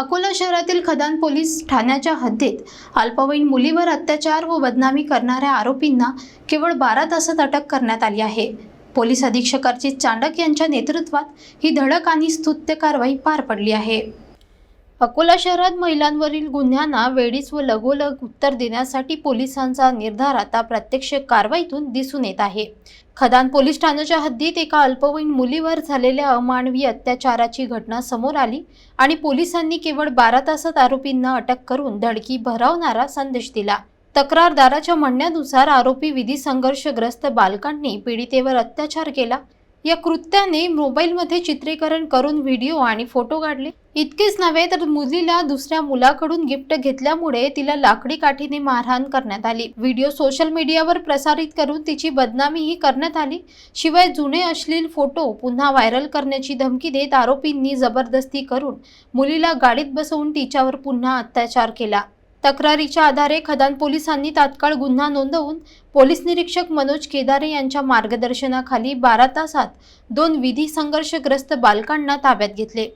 अकोला शहरातील खदान पोलीस ठाण्याच्या हद्दीत अल्पवयीन मुलीवर अत्याचार व बदनामी करणाऱ्या आरोपींना केवळ बारा तासात अटक करण्यात आली आहे. पोलीस अधीक्षक अर्जित चांडक यांच्या नेतृत्वात ही धडक आणि स्तुत्य कारवाई पार पडली आहे. अकोला शहरात महिलांवरील गुन्ह्यांना वेळीच व लगोलग उत्तर देण्यासाठी पोलिसांचा निर्धार आता प्रत्यक्ष कारवाईतून दिसून येत आहे. खदान पोलीस ठाण्याच्या हद्दीत एका अल्पवयीन मुलीवर झालेल्या अमानवी अत्याचाराची घटना समोर आली आणि पोलिसांनी केवळ बारा तासात आरोपींना अटक करून धडकी भरावणारा संदेश दिला. तक्रारदाराच्या म्हणण्यानुसार आरोपी विधी संघर्षग्रस्त बालकांनी पीडितेवर अत्याचार केला या कृत्याने मोबाईलमध्ये चित्रीकरण करून व्हिडिओ आणि फोटो काढले. इतकेच नव्हे तर मुलीला दुसऱ्या मुलाकडून गिफ्ट घेतल्यामुळे तिला लाकडी काठीने मारहाण करण्यात आली. व्हिडिओ सोशल मीडियावर प्रसारित करून तिची बदनामीही करण्यात आली. शिवाय जुने अश्लील फोटो पुन्हा व्हायरल करण्याची धमकी देत आरोपींनी जबरदस्ती करून मुलीला गाडीत बसवून तिच्यावर पुन्हा अत्याचार केला. तक्रारीच्या आधारे खदान पोलिसांनी तात्काळ गुन्हा नोंदवून पोलीस निरीक्षक मनोज केदारे यांच्या मार्गदर्शनाखाली बारा तासात दोन विधी संघर्षग्रस्त बालकांना ताब्यात घेतले.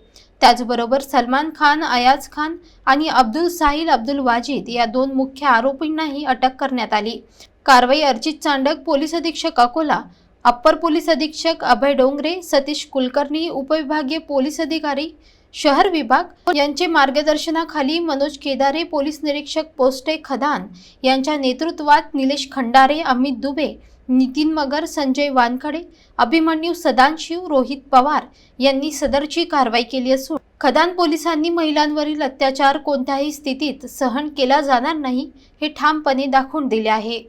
त्याचबरोबर सलमान खान अयाज खान आणि अब्दुल साहिल अब्दुल वाजिद या दोन मुख्य आरोपींनाही अटक करण्यात आली. कारवाई अर्जित चांडक पोलीस अधीक्षक अकोला अप्पर पोलीस अधीक्षक अभय डोंगरे सतीश कुलकर्णी उपविभागीय पोलीस अधिकारी शहर विभाग यांचे मार्गदर्शनाखाली मनोज केदारे पोलीस निरीक्षक पोस्टे खदान यांच्या नेतृत्वात निलेश खंडारे अमित दुबे नितीन मगर संजय वानखडे अभिमन्यू सदानशिव रोहित पवार यांनी सदरची कारवाई केली असून खदान पोलिसांनी महिलांवरील अत्याचार कोणत्याही स्थितीत सहन केला जाणार नाही हे ठामपणे दाखवून दिले आहे.